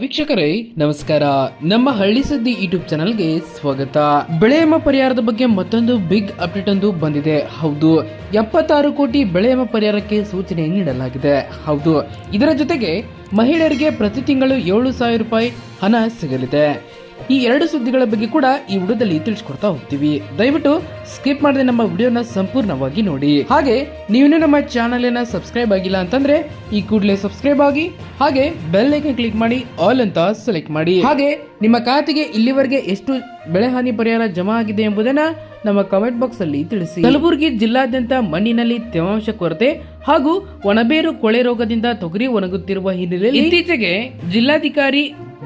ವೀಕ್ಷಕರೇ, ನಮಸ್ಕಾರ. ನಮ್ಮ ಹಳ್ಳಿ ಸುದ್ದಿ ಯೂಟ್ಯೂಬ್ ಚಾನಲ್ಗೆ ಸ್ವಾಗತ. ಬೆಳೆ ಪರಿಹಾರದ ಬಗ್ಗೆ ಮತ್ತೊಂದು ಬಿಗ್ ಅಪ್ಡೇಟ್ ಒಂದು ಬಂದಿದೆ. ಹೌದು, ಎಪ್ಪತ್ತಾರು ಕೋಟಿ ಬೆಳೆ ಪರಿಹಾರಕ್ಕೆ ಸೂಚನೆ ನೀಡಲಾಗಿದೆ. ಹೌದು, ಇದರ ಜೊತೆಗೆ ಮಹಿಳೆಯರಿಗೆ ಪ್ರತಿ ತಿಂಗಳು ಏಳು ಸಾವಿರ ರೂಪಾಯಿ ಹಣ ಸಿಗಲಿದೆ. ಈ ಎರಡು ಸುದ್ದಿಗಳ ಬಗ್ಗೆ ಕೂಡ ಈ ವಿಡಿಯೋದಲ್ಲಿ ತಿಳಿಸ್ಕೊಡ್ತಾ ಹೋಗ್ತೀವಿ. ದಯವಿಟ್ಟು ಸ್ಕಿಪ್ ಮಾಡದೆ ನಮ್ಮ ವಿಡಿಯೋನ ಸಂಪೂರ್ಣವಾಗಿ ನೋಡಿ. ಹಾಗೆ, ನೀವಿನ್ನೂ ನಮ್ಮ ಚಾನೆಲ್ ಅನ್ನ ಸಬ್ಸ್ಕ್ರೈಬ್ ಆಗಿಲ್ಲ ಅಂತಂದ್ರೆ ಈ ಕೂಡಲೇ ಸಬ್ಸ್ಕ್ರೈಬ್ ಆಗಿ, ಹಾಗೆ ಬೆಲ್ ಐಕನ್ ಕ್ಲಿಕ್ ಮಾಡಿ ಆಲ್ ಅಂತ ಸೆಲೆಕ್ಟ್ ಮಾಡಿ. ಹಾಗೆ, ನಿಮ್ಮ ಖಾತೆಗೆ ಇಲ್ಲಿವರೆಗೆ ಎಷ್ಟು ಬೆಳೆ ಹಾನಿ ಪರಿಹಾರ ಜಮಾ ಆಗಿದೆ ಎಂಬುದನ್ನ ನಮ್ಮ ಕಮೆಂಟ್ ಬಾಕ್ಸ್ ಅಲ್ಲಿ ತಿಳಿಸಿ. ಕಲಬುರಗಿ ಜಿಲ್ಲಾದ್ಯಂತ ಮಣ್ಣಿನಲ್ಲಿ ತೇವಾಂಶ ಕೊರತೆ ಹಾಗೂ ಒಣಬೇರು ಕೊಳೆ ರೋಗದಿಂದ ತೊಗರಿ ಒಣಗುತ್ತಿರುವ ಹಿನ್ನೆಲೆಯಲ್ಲಿ ಇತ್ತೀಚೆಗೆ ಜಿಲ್ಲಾಧಿಕಾರಿ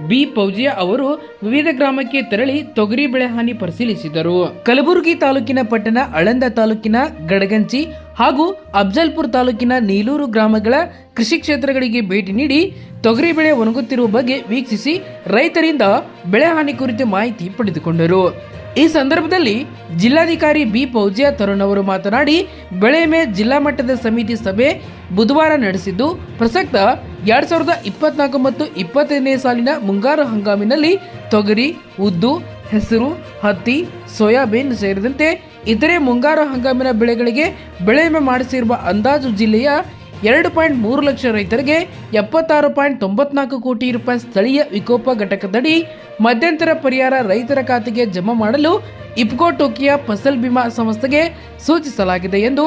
ಬಿ. ಪೌಜಿಯಾ ಅವರು ವಿವಿಧ ಗ್ರಾಮಕ್ಕೆ ತೆರಳಿ ತೊಗರಿ ಬೆಳೆ ಹಾನಿ ಪರಿಶೀಲಿಸಿದರು. ಕಲಬುರಗಿ ತಾಲೂಕಿನ ಪಟ್ಟಣ, ಅಳಂದ ತಾಲೂಕಿನ ಗಡಗಂಚಿ ಹಾಗೂ ಅಫ್ಜಲ್ಪುರ್ ತಾಲೂಕಿನ ನೀಲೂರು ಗ್ರಾಮಗಳ ಕೃಷಿ ಕ್ಷೇತ್ರಗಳಿಗೆ ಭೇಟಿ ನೀಡಿ ತೊಗರಿ ಬೆಳೆ ಒಣಗುತ್ತಿರುವ ಬಗ್ಗೆ ವೀಕ್ಷಿಸಿ ರೈತರಿಂದ ಬೆಳೆ ಹಾನಿ ಕುರಿತು ಮಾಹಿತಿ ಪಡೆದುಕೊಂಡರು. ಈ ಸಂದರ್ಭದಲ್ಲಿ ಜಿಲ್ಲಾಧಿಕಾರಿ ಬಿ ಪೌಜ್ಯ ತರುಣ್ ಅವರು ಮಾತನಾಡಿ, ಬೆಳೆ ವಿಮೆ ಜಿಲ್ಲಾ ಮಟ್ಟದ ಸಮಿತಿ ಸಭೆ ಬುಧವಾರ ನಡೆಸಿದ್ದು, ಪ್ರಸಕ್ತ ಎರಡ್ ಸಾವಿರದ ಇಪ್ಪತ್ನಾಲ್ಕು ಮತ್ತು ಇಪ್ಪತ್ತೈದನೇ ಸಾಲಿನ ಮುಂಗಾರು ಹಂಗಾಮಿನಲ್ಲಿ ತೊಗರಿ, ಉದ್ದು, ಹೆಸರು, ಹತ್ತಿ, ಸೋಯಾಬೀನ್ ಸೇರಿದಂತೆ ಇತರೆ ಮುಂಗಾರು ಹಂಗಾಮಿನ ಬೆಳೆಗಳಿಗೆ ಬೆಳೆ ವಿಮೆ ಮಾಡಿಸಿರುವ ಅಂದಾಜು ಜಿಲ್ಲೆಯ ಎರಡು ಪಾಯಿಂಟ್ ಮೂರು ಲಕ್ಷ ರೈತರಿಗೆ ಎಪ್ಪತ್ತಾರು ಪಾಯಿಂಟ್ ತೊಂಬತ್ನಾಲ್ಕು ಕೋಟಿ ರೂಪಾಯಿ ಸ್ಥಳೀಯ ವಿಕೋಪ ಘಟಕದಡಿ ಮಧ್ಯಂತರ ಪರಿಹಾರ ರೈತರ ಖಾತೆಗೆ ಜಮಾ ಮಾಡಲು ಇಪ್ಕೋ ಟೋಕಿಯಾ ಫಸಲ್ ಬಿಮಾ ಸಂಸ್ಥೆಗೆ ಸೂಚಿಸಲಾಗಿದೆ ಎಂದು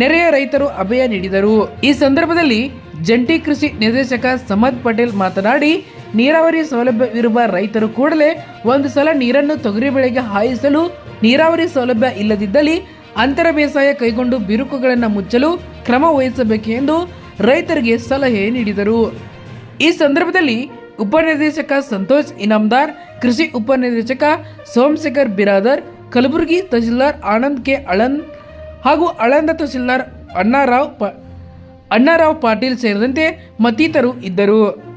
ನೆರೆಯ ರೈತರು ಅಭಯ ನೀಡಿದರು. ಈ ಸಂದರ್ಭದಲ್ಲಿ ಜಂಟಿ ಕೃಷಿ ನಿರ್ದೇಶಕ ಸಮದ್ ಪಟೇಲ್ ಮಾತನಾಡಿ, ನೀರಾವರಿ ಸೌಲಭ್ಯವಿರುವ ರೈತರು ಕೂಡಲೇ ಒಂದು ಸಲ ನೀರನ್ನು ತೊಗರಿ ಬೆಳೆಗೆ ಹಾಯಿಸಲು ನೀರಾವರಿ ಸೌಲಭ್ಯ ಇಲ್ಲದಿದ್ದಲ್ಲಿ ಅಂತರ ಬೇಸಾಯ ಕೈಗೊಂಡು ಬಿರುಕುಗಳನ್ನು ಮುಚ್ಚಲು ಕ್ರಮ ವಹಿಸಬೇಕು ಎಂದು ರೈತರಿಗೆ ಸಲಹೆ ನೀಡಿದರು. ಈ ಸಂದರ್ಭದಲ್ಲಿ ಉಪನಿರ್ದೇಶಕ ಸಂತೋಷ್ ಇನಾಮ್ದಾರ್, ಕೃಷಿ ಉಪನಿರ್ದೇಶಕ ಸೋಮಶೇಖರ್ ಬಿರಾದರ್, ಕಲಬುರಗಿ ತಹಶೀಲ್ದಾರ್ ಆನಂದ್ ಕೆ ಅಳಂದ್ ಹಾಗೂ ಅಳಂದ ತಹಶೀಲ್ದಾರ್ ಅಣ್ಣಾರಾವ್ ಪ, ಅಣ್ಣಾರಾವ್ ಪಾಟೀಲ್ ಸೇರಿದಂತೆ ಮತ್ತಿತರರು ಇದ್ದರು.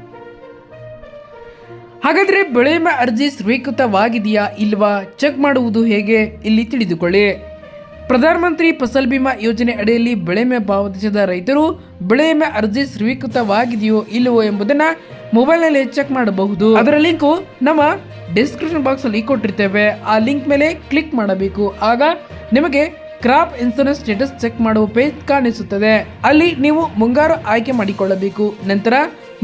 ಹಾಗಾದರೆ ಬೆಳೆ ಅರ್ಜಿ ಸ್ವೀಕೃತವಾಗಿದೆಯಾ ಇಲ್ವಾ? ಚೆಕ್ ಮಾಡುವುದು ಹೇಗೆ? ಇಲ್ಲಿ ತಿಳಿದುಕೊಳ್ಳಿ. ಪ್ರಧಾನಮಂತ್ರಿ ಫಸಲ್ ಬಿಮಾ ಯೋಜನೆ ಅಡಿಯಲ್ಲಿ ಬೆಳೆ ವಿಮೆ ಪಾವತಿಸಿದ ರೈತರು ಬೆಳೆ ವಿಮೆ ಅರ್ಜಿ ಸ್ವೀಕೃತವಾಗಿದೆಯೋ ಇಲ್ಲವೋ ಎಂಬುದನ್ನ ಮೊಬೈಲ್ನಲ್ಲಿ ಚೆಕ್ ಮಾಡಬಹುದು. ಅದರ ಲಿಂಕು ನಮ್ಮ ಡಿಸ್ಕ್ರಿಪ್ಷನ್ ಬಾಕ್ಸ್ ಅಲ್ಲಿ ಕೊಟ್ಟಿರ್ತೇವೆ. ಆ ಲಿಂಕ್ ಮೇಲೆ ಕ್ಲಿಕ್ ಮಾಡಬೇಕು. ಆಗ ನಿಮಗೆ ಕ್ರಾಪ್ ಇನ್ಸೂರೆನ್ಸ್ ಸ್ಟೇಟಸ್ ಚೆಕ್ ಮಾಡುವ ಪೇಜ್ ಕಾಣಿಸುತ್ತದೆ. ಅಲ್ಲಿ ನೀವು ಮುಂಗಾರು ಆಯ್ಕೆ ಮಾಡಿಕೊಳ್ಳಬೇಕು. ನಂತರ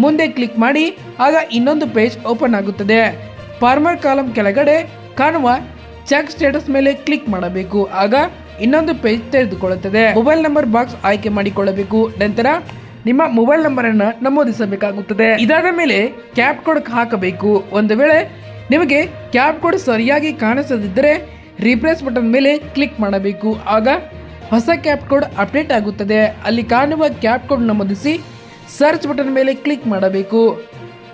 ಮುಂದೆ ಕ್ಲಿಕ್ ಮಾಡಿ, ಆಗ ಇನ್ನೊಂದು ಪೇಜ್ ಓಪನ್ ಆಗುತ್ತದೆ. ಫಾರ್ಮರ್ ಕಾಲಂ ಕೆಳಗಡೆ ಕಾಣುವ ಚೆಕ್ ಸ್ಟೇಟಸ್ ಮೇಲೆ ಕ್ಲಿಕ್ ಮಾಡಬೇಕು. ಆಗ ಇನ್ನೊಂದು ಪೇಜ್ ತೆರೆದುಕೊಳ್ಳುತ್ತದೆ. ಮೊಬೈಲ್ ನಂಬರ್ ಬಾಕ್ಸ್ ಆಯ್ಕೆ ಮಾಡಿಕೊಳ್ಳಬೇಕು. ನಂತರ ನಿಮ್ಮ ಮೊಬೈಲ್ ನಂಬರ್ ಅನ್ನು ನಮೂದಿಸಬೇಕಾಗುತ್ತದೆ. ಇದಾದ ಮೇಲೆ ಕ್ಯಾಪ್ ಕೋಡ್ ಹಾಕಬೇಕು. ಒಂದು ವೇಳೆ ನಿಮಗೆ ಕ್ಯಾಪ್ ಕೋಡ್ ಸರಿಯಾಗಿ ಕಾಣಿಸದಿದ್ದರೆ ರಿಪ್ಲೇಸ್ ಬಟನ್ ಮೇಲೆ ಕ್ಲಿಕ್ ಮಾಡಬೇಕು. ಆಗ ಹೊಸ ಕ್ಯಾಪ್ ಕೋಡ್ ಅಪ್ಡೇಟ್ ಆಗುತ್ತದೆ. ಅಲ್ಲಿ ಕಾಣುವ ಕ್ಯಾಪ್ ಕೋಡ್ ನಮೂದಿಸಿ ಸರ್ಚ್ ಬಟನ್ ಮೇಲೆ ಕ್ಲಿಕ್ ಮಾಡಬೇಕು.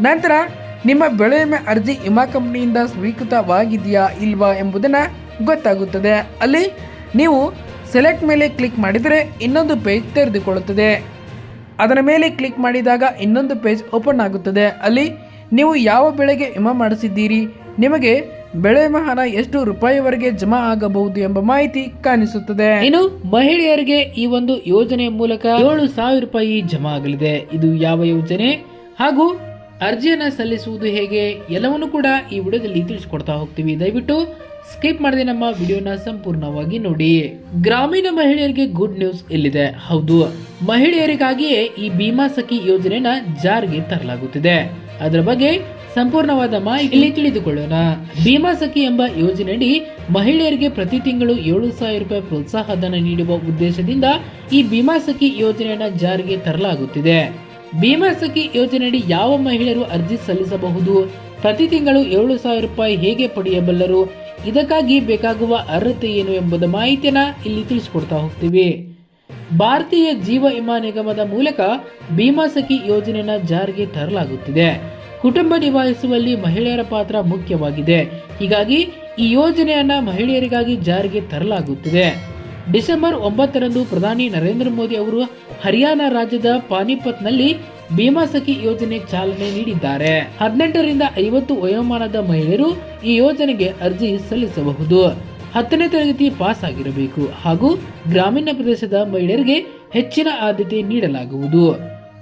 ನಂತರ ನಿಮ್ಮ ಬೆಳೆ ವಿಮೆ ಅರ್ಜಿ ವಿಮಾ ಕಂಪನಿಯಿಂದ ಸ್ವೀಕೃತವಾಗಿದೆಯಾ ಇಲ್ವಾ ಎಂಬುದನ್ನು ಗೊತ್ತಾಗುತ್ತದೆ. ಅಲ್ಲಿ ನೀವು ಸೆಲೆಕ್ಟ್ ಮೇಲೆ ಕ್ಲಿಕ್ ಮಾಡಿದರೆ ಇನ್ನೊಂದು ಪೇಜ್ ತೆರೆದುಕೊಳ್ಳುತ್ತದೆ. ಅದರ ಮೇಲೆ ಕ್ಲಿಕ್ ಮಾಡಿದಾಗ ಇನ್ನೊಂದು ಪೇಜ್ ಓಪನ್ ಆಗುತ್ತದೆ. ಅಲ್ಲಿ ನೀವು ಯಾವ ಬೆಳೆಗೆ ವಿಮಾ ಮಾಡಿಸಿದ್ದೀರಿ? ನಿಮಗೆ ಬೆಳೆ ವಿಮಾ ಎಷ್ಟು ರೂಪಾಯಿವರೆಗೆ ಜಮಾ ಆಗಬಹುದು ಎಂಬ ಮಾಹಿತಿ ಕಾಣಿಸುತ್ತದೆ. ಇನ್ನು ಮಹಿಳೆಯರಿಗೆ ಈ ಒಂದು ಯೋಜನೆಯ ಮೂಲಕ ಏಳು ಸಾವಿರ ರೂಪಾಯಿ ಜಮಾ ಆಗಲಿದೆ. ಇದು ಯಾವ ಯೋಜನೆ? ಹಾಗೂ ಅರ್ಜಿಯನ್ನು ಸಲ್ಲಿಸುವುದು ಹೇಗೆ? ಎಲ್ಲವನ್ನು ಕೂಡ ಈ ವಿಡಿಯೋದಲ್ಲಿ ತಿಳಿಸಿಕೊಡ್ತಾ ಹೋಗ್ತೀವಿ. ದಯವಿಟ್ಟು ಸ್ಕಿಪ್ ಮಾಡದೆ ನಮ್ಮ ವಿಡಿಯೋನ ಸಂಪೂರ್ಣವಾಗಿ ನೋಡಿ. ಗ್ರಾಮೀಣ ಮಹಿಳೆಯರಿಗೆ ಗುಡ್ ನ್ಯೂಸ್ ಇಲ್ಲಿದೆ ಹೌದು, ಮಹಿಳೆಯರಿಗಾಗಿಯೇ ಈ ಭೀಮಾ ಸಖಿ ಯೋಜನೆನ ಜಾರಿಗೆ ತರಲಾಗುತ್ತಿದೆ. ಅದರ ಬಗ್ಗೆ ಸಂಪೂರ್ಣವಾದ ಮಾಹಿತಿ ತಿಳಿದುಕೊಳ್ಳೋಣ. ಭೀಮಾ ಸಖಿ ಎಂಬ ಯೋಜನೆಯಡಿ ಮಹಿಳೆಯರಿಗೆ ಪ್ರತಿ ತಿಂಗಳು ಏಳು ಸಾವಿರ ರೂಪಾಯಿ ಪ್ರೋತ್ಸಾಹ ಧನ ನೀಡುವ ಉದ್ದೇಶದಿಂದ ಈ ಭೀಮಾ ಸಖಿ ಯೋಜನೆಯನ್ನ ಜಾರಿಗೆ ತರಲಾಗುತ್ತಿದೆ. ಭೀಮಾ ಸಖಿ ಯೋಜನೆಯಡಿ ಯಾವ ಮಹಿಳೆಯರು ಅರ್ಜಿ ಸಲ್ಲಿಸಬಹುದು? ಪ್ರತಿ ತಿಂಗಳು ಏಳು ಸಾವಿರ ರೂಪಾಯಿ ಹೇಗೆ ಪಡೆಯಬಲ್ಲರು? ಇದಕ್ಕಾಗಿ ಬೇಕಾಗುವ ಅರ್ಹತೆ ಏನು ಎಂಬುದ ಮಾಹಿತಿಯನ್ನ ಇಲ್ಲಿ ತಿಳಿಸಿಕೊಡ್ತಾ ಹೋಗ್ತೀವಿ. ಭಾರತೀಯ ಜೀವ ವಿಮಾ ನಿಗಮದ ಮೂಲಕ ಭೀಮಾ ಸಖಿ ಯೋಜನೆಯನ್ನ ಜಾರಿಗೆ ತರಲಾಗುತ್ತಿದೆ. ಕುಟುಂಬ ನಿಭಾಯಿಸುವಲ್ಲಿ ಮಹಿಳೆಯರ ಪಾತ್ರ ಮುಖ್ಯವಾಗಿದೆ. ಹೀಗಾಗಿ ಈ ಯೋಜನೆಯನ್ನ ಮಹಿಳೆಯರಿಗಾಗಿ ಜಾರಿಗೆ ತರಲಾಗುತ್ತಿದೆ. ಡಿಸೆಂಬರ್ ಒಂಬತ್ತರಂದು ಪ್ರಧಾನಿ ನರೇಂದ್ರ ಮೋದಿ ಅವರು ಹರಿಯಾಣ ರಾಜ್ಯದ ಪಾನಿಪತ್ನಲ್ಲಿ ಭೀಮಾ ಸಖಿ ಯೋಜನೆ ಚಾಲನೆ ನೀಡಿದ್ದಾರೆ. ಹದಿನೆಂಟರಿಂದ ಐವತ್ತು ವಯೋಮಾನದ ಮಹಿಳೆಯರು ಈ ಯೋಜನೆಗೆ ಅರ್ಜಿ ಸಲ್ಲಿಸಬಹುದು. ಹತ್ತನೇ ತರಗತಿ ಪಾಸ್ ಆಗಿರಬೇಕು ಹಾಗೂ ಗ್ರಾಮೀಣ ಪ್ರದೇಶದ ಮಹಿಳೆಯರಿಗೆ ಹೆಚ್ಚಿನ ಆದ್ಯತೆ ನೀಡಲಾಗುವುದು.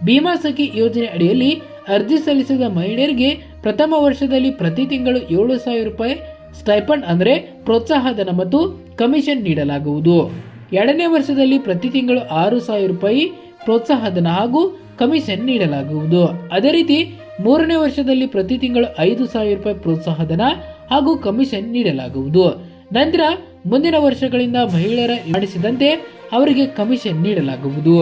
ಭೀಮಾ ಸಖಿ ಯೋಜನೆ ಅಡಿಯಲ್ಲಿ ಅರ್ಜಿ ಸಲ್ಲಿಸಿದ ಮಹಿಳೆಯರಿಗೆ ಪ್ರಥಮ ವರ್ಷದಲ್ಲಿ ಪ್ರತಿ ತಿಂಗಳು ಏಳು ಸಾವಿರ ರೂಪಾಯಿ ಸ್ಟೈಪಂಡ್ ಅಂದರೆ ಪ್ರೋತ್ಸಾಹಧನ ಮತ್ತು ಕಮಿಷನ್ ನೀಡಲಾಗುವುದು. ಎರಡನೇ ವರ್ಷದಲ್ಲಿ ಪ್ರತಿ ತಿಂಗಳು ಆರು ಸಾವಿರ ರೂಪಾಯಿ ಪ್ರೋತ್ಸಾಹಧನ ಹಾಗೂ ಕಮಿಷನ್ ನೀಡಲಾಗುವುದು. ಅದೇ ರೀತಿ ಮೂರನೇ ವರ್ಷದಲ್ಲಿ ಪ್ರತಿ ತಿಂಗಳು ಐದು ಸಾವಿರ ರೂಪಾಯಿ ಪ್ರೋತ್ಸಾಹಧನ ಹಾಗೂ ಕಮಿಷನ್ ನೀಡಲಾಗುವುದು. ನಂತರ ಮುಂದಿನ ವರ್ಷಗಳಿಂದ ಮಹಿಳೆಯರ ನಡೆಸಿದಂತೆ ಅವರಿಗೆ ಕಮಿಷನ್ ನೀಡಲಾಗುವುದು.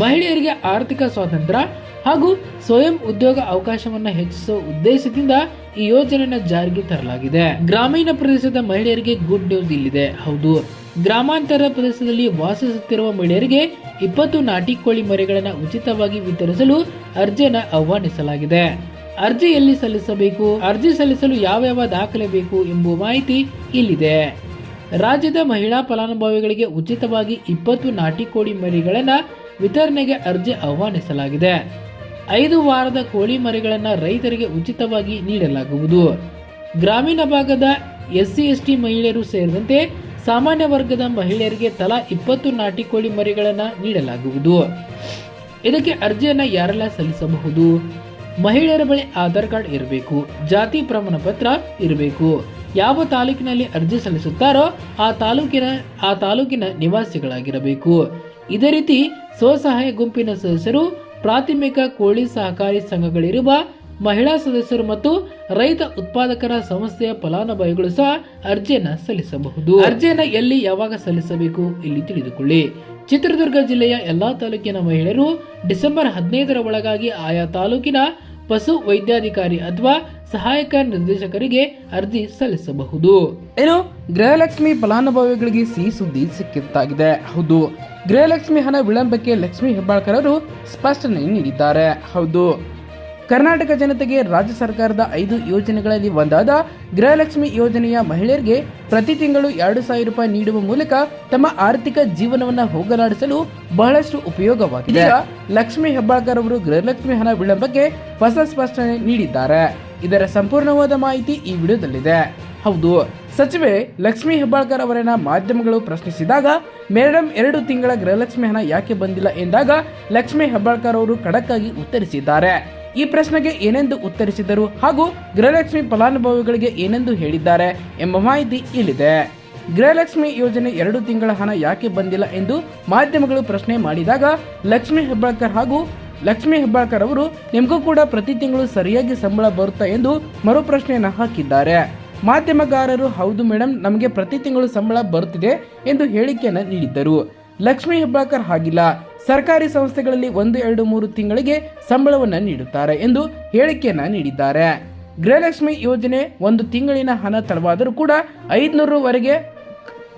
ಮಹಿಳೆಯರಿಗೆ ಆರ್ಥಿಕ ಸ್ವಾತಂತ್ರ್ಯ ಹಾಗೂ ಸ್ವಯಂ ಉದ್ಯೋಗ ಅವಕಾಶವನ್ನು ಹೆಚ್ಚಿಸುವ ಉದ್ದೇಶದಿಂದ ಈ ಯೋಜನೆಯನ್ನು ಜಾರಿಗೆ ತರಲಾಗಿದೆ. ಗ್ರಾಮೀಣ ಪ್ರದೇಶದ ಮಹಿಳೆಯರಿಗೆ ಗುಡ್ ನ್ಯೂಸ್ ಇಲ್ಲಿದೆ. ಹೌದು. ಗ್ರಾಮಾಂತರ ಪ್ರದೇಶದಲ್ಲಿ ವಾಸಿಸುತ್ತಿರುವ ಮಹಿಳೆಯರಿಗೆ ಇಪ್ಪತ್ತು ನಾಟಿ ಕೋಳಿ ಮರಿಗಳನ್ನು ಉಚಿತವಾಗಿ ವಿತರಿಸಲು ಅರ್ಜಿಯನ್ನು ಆಹ್ವಾನಿಸಲಾಗಿದೆ. ಅರ್ಜಿ ಎಲ್ಲಿ ಸಲ್ಲಿಸಬೇಕು, ಅರ್ಜಿ ಸಲ್ಲಿಸಲು ಯಾವ್ಯಾವ ದಾಖಲೆ ಬೇಕು ಎಂಬುವ ಮಾಹಿತಿ ಇಲ್ಲಿದೆ. ರಾಜ್ಯದ ಮಹಿಳಾ ಫಲಾನುಭವಿಗಳಿಗೆ ಉಚಿತವಾಗಿ ಇಪ್ಪತ್ತು ನಾಟಿ ಕೋಳಿ ಮರಿಗಳನ್ನು ವಿತರಣೆಗೆ ಅರ್ಜಿ ಆಹ್ವಾನಿಸಲಾಗಿದೆ. ಐದು ವಾರದ ಕೋಳಿ ಮರಿಗಳನ್ನು ರೈತರಿಗೆ ಉಚಿತವಾಗಿ ನೀಡಲಾಗುವುದು. ಗ್ರಾಮೀಣ ಭಾಗದ ಎಸ್ಸಿ ಎಸ್ಟಿ ಮಹಿಳೆಯರು ಸೇರಿದಂತೆ ಸಾಮಾನ್ಯ ವರ್ಗದ ಮಹಿಳೆಯರಿಗೆ ತಲಾ ಇಪ್ಪತ್ತು ನಾಟಿ ಕೋಳಿ ಮರಿಗಳನ್ನು ನೀಡಲಾಗುವುದು. ಇದಕ್ಕೆ ಅರ್ಜಿಯನ್ನು ಯಾರೆಲ್ಲ ಸಲ್ಲಿಸಬಹುದು? ಮಹಿಳೆಯರ ಬಳಿ ಆಧಾರ್ ಕಾರ್ಡ್ ಇರಬೇಕು, ಜಾತಿ ಪ್ರಮಾಣ ಪತ್ರ ಇರಬೇಕು. ಯಾವ ತಾಲೂಕಿನಲ್ಲಿ ಅರ್ಜಿ ಸಲ್ಲಿಸುತ್ತಾರೋ ಆ ತಾಲೂಕಿನ ಆ ತಾಲೂಕಿನ ನಿವಾಸಿಗಳಾಗಿರಬೇಕು. ಇದೇ ರೀತಿ ಸ್ವಸಹಾಯ ಗುಂಪಿನ ಸದಸ್ಯರು ಪ್ರಾಥಮಿಕ ಕೋಳಿ ಸಹಕಾರಿ ಸಂಘಗಳಿರುವ ಮಹಿಳಾ ಸದಸ್ಯರು ಮತ್ತು ರೈತ ಉತ್ಪಾದಕರ ಸಂಸ್ಥೆಯ ಫಲಾನುಭವಿಗಳು ಸಹ ಅರ್ಜಿಯನ್ನ ಸಲ್ಲಿಸಬಹುದು. ಅರ್ಜಿಯನ್ನ ಎಲ್ಲಿ ಯಾವಾಗ ಸಲ್ಲಿಸಬೇಕು ಇಲ್ಲಿ ತಿಳಿದುಕೊಳ್ಳಿ. ಚಿತ್ರದುರ್ಗ ಜಿಲ್ಲೆಯ ಎಲ್ಲಾ ತಾಲೂಕಿನ ಮಹಿಳೆಯರು ಡಿಸೆಂಬರ್ ಹದಿನೈದರ ಒಳಗಾಗಿ ಆಯಾ ತಾಲೂಕಿನ ಪಶು ವೈದ್ಯಾಧಿಕಾರಿ ಅಥವಾ ಸಹಾಯಕ ನಿರ್ದೇಶಕರಿಗೆ ಅರ್ಜಿ ಸಲ್ಲಿಸಬಹುದು. ಏನು ಗೃಹಲಕ್ಷ್ಮಿ ಫಲಾನುಭವಿಗಳಿಗೆ ಸಿಹಿ ಸುದ್ದಿ ಸಿಕ್ಕಿದ್ದಾಗಿದೆ. ಹೌದು, ಗೃಹಲಕ್ಷ್ಮಿ ಹಣ ವಿಳಂಬಕ್ಕೆ ಲಕ್ಷ್ಮಿ ಹೆಬ್ಬಾಳ್ಕರ್ ಅವರು ಸ್ಪಷ್ಟನೆ ನೀಡಿದ್ದಾರೆ. ಹೌದು ಕರ್ನಾಟಕ ಜನತೆಗೆ ರಾಜ್ಯ ಸರ್ಕಾರದ ಐದು ಯೋಜನೆಗಳಲ್ಲಿ ಒಂದಾದ ಗೃಹಲಕ್ಷ್ಮಿ ಯೋಜನೆಯ ಮಹಿಳೆಯರಿಗೆ ಪ್ರತಿ ತಿಂಗಳು ಎರಡು ಸಾವಿರ ರೂಪಾಯಿ ನೀಡುವ ಮೂಲಕ ತಮ್ಮ ಆರ್ಥಿಕ ಜೀವನವನ್ನು ಹೋಗಲಾಡಿಸಲು ಬಹಳಷ್ಟು ಉಪಯೋಗವಾಗಿದೆ. ಲಕ್ಷ್ಮಿ ಹೆಬ್ಬಾಳ್ಕರ್ ಅವರು ಗೃಹಲಕ್ಷ್ಮಿ ಹಣ ವಿಳಂಬಕ್ಕೆ ಹೊಸ ಸ್ಪಷ್ಟನೆ ನೀಡಿದ್ದಾರೆ. ಇದರ ಸಂಪೂರ್ಣವಾದ ಮಾಹಿತಿ ಈ ವಿಡಿಯೋದಲ್ಲಿದೆ. ಹೌದು ಸಚಿವೆ ಲಕ್ಷ್ಮಿ ಹೆಬ್ಬಾಳ್ಕರ್ ಅವರನ್ನ ಮಾಧ್ಯಮಗಳು ಪ್ರಶ್ನಿಸಿದಾಗ ಮೇಡಮ್ ಎರಡು ತಿಂಗಳ ಗೃಹಲಕ್ಷ್ಮಿ ಹಣ ಯಾಕೆ ಬಂದಿಲ್ಲ ಎಂದಾಗ ಲಕ್ಷ್ಮಿ ಹೆಬ್ಬಾಳ್ಕರ್ ಅವರು ಖಡಕ್ಕಾಗಿ ಉತ್ತರಿಸಿದ್ದಾರೆ. ಈ ಪ್ರಶ್ನೆಗೆ ಏನೆಂದು ಉತ್ತರಿಸಿದರು ಹಾಗೂ ಗೃಹಲಕ್ಷ್ಮಿ ಫಲಾನುಭವಿಗಳಿಗೆ ಏನೆಂದು ಹೇಳಿದ್ದಾರೆ ಎಂಬ ಮಾಹಿತಿ ಇಲ್ಲಿದೆ. ಗೃಹಲಕ್ಷ್ಮಿ ಯೋಜನೆ ಎರಡು ತಿಂಗಳ ಹಣ ಯಾಕೆ ಬಂದಿಲ್ಲ ಎಂದು ಮಾಧ್ಯಮಗಳು ಪ್ರಶ್ನೆ ಮಾಡಿದಾಗ ಲಕ್ಷ್ಮಿ ಹೆಬ್ಬಾಳ್ಕರ್ ಹಾಗೂ ಲಕ್ಷ್ಮಿ ಹೆಬ್ಬಾಳ್ಕರ್ ಅವರು, ನಿಮಗೂ ಕೂಡ ಪ್ರತಿ ತಿಂಗಳು ಸರಿಯಾಗಿ ಸಂಬಳ ಬರುತ್ತಾ? ಎಂದು ಮರು ಪ್ರಶ್ನೆಯನ್ನು ಹಾಕಿದ್ದಾರೆ. ಮಾಧ್ಯಮಗಾರರು, ಹೌದು ಮೇಡಮ್ ನಮಗೆ ಪ್ರತಿ ತಿಂಗಳು ಸಂಬಳ ಬರುತ್ತಿದೆ ಎಂದು ಹೇಳಿಕೆಯನ್ನು ನೀಡಿದ್ದರು. ಲಕ್ಷ್ಮಿ ಹೆಬ್ಬಾಳ್ಕರ್ ಹಾಗಿಲ್ಲ. ಸರ್ಕಾರಿ ಸಂಸ್ಥೆಗಳಲ್ಲಿ ಒಂದು, ಎರಡು, ಮೂರು ತಿಂಗಳಿಗೆ ಸಂಬಳವನ್ನು ನೀಡುತ್ತಾರೆ ಎಂದು ಹೇಳಿಕೆಯನ್ನು ನೀಡಿದ್ದಾರೆ. ಗೃಹಲಕ್ಷ್ಮಿ ಯೋಜನೆ ಒಂದು ತಿಂಗಳಿನ ಹಣ ತಡವಾದರೂ ಕೂಡ ಐದುನೂರವರೆಗೆ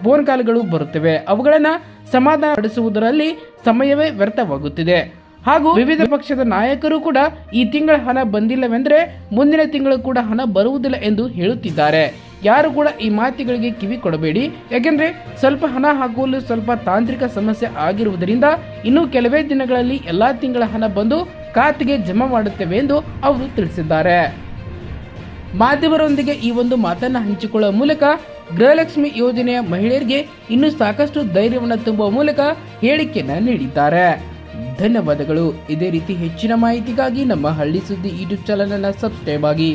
ಫೋನ್ ಕಾಲ್ಗಳು ಬರುತ್ತವೆ. ಅವುಗಳನ್ನು ಸಮಾಧಾನ ನಡೆಸುವುದರಲ್ಲಿ ಸಮಯವೇ ವ್ಯರ್ಥವಾಗುತ್ತಿದೆ. ಹಾಗೂ ವಿವಿಧ ಪಕ್ಷದ ನಾಯಕರು ಕೂಡ ಈ ತಿಂಗಳ ಹಣ ಬಂದಿಲ್ಲವೆಂದರೆ ಮುಂದಿನ ತಿಂಗಳು ಕೂಡ ಹಣ ಬರುವುದಿಲ್ಲ ಎಂದು ಹೇಳುತ್ತಿದ್ದಾರೆ. ಯಾರು ಕೂಡ ಈ ಮಾತುಗಳಿಗೆ ಕಿವಿ ಕೊಡಬೇಡಿ. ಯಾಕೆಂದ್ರೆ ಸ್ವಲ್ಪ ಹಣ ಹಾಕುವಲ್ಲಿ ಸ್ವಲ್ಪ ತಾಂತ್ರಿಕ ಸಮಸ್ಯೆ ಆಗಿರುವುದರಿಂದ ಇನ್ನು ಕೆಲವೇ ದಿನಗಳಲ್ಲಿ ಎಲ್ಲಾ ತಿಂಗಳ ಹಣ ಬಂದು ಖಾತೆಗೆ ಜಮಾ ಮಾಡುತ್ತೇವೆ ಎಂದು ಅವರು ತಿಳಿಸಿದ್ದಾರೆ. ಮಾಧ್ಯಮರೊಂದಿಗೆ ಈ ಒಂದು ಮಾತನ್ನ ಹಂಚಿಕೊಳ್ಳುವ ಮೂಲಕ ಗೃಹಲಕ್ಷ್ಮಿ ಯೋಜನೆಯ ಮಹಿಳೆಯರಿಗೆ ಇನ್ನೂ ಸಾಕಷ್ಟು ಧೈರ್ಯವನ್ನು ತುಂಬುವ ಮೂಲಕ ಹೇಳಿಕೆಯನ್ನು ನೀಡಿದ್ದಾರೆ. ಧನ್ಯವಾದಗಳು. ಇದೇ ರೀತಿ ಹೆಚ್ಚಿನ ಮಾಹಿತಿಗಾಗಿ ನಮ್ಮ ಹಳ್ಳಿ ಸುದ್ದಿ ಯೂಟ್ಯೂಬ್ ಚಾನಲ್ ಅನ್ನು ಸಬ್ಸ್ಕ್ರೈಬ್ ಆಗಿ.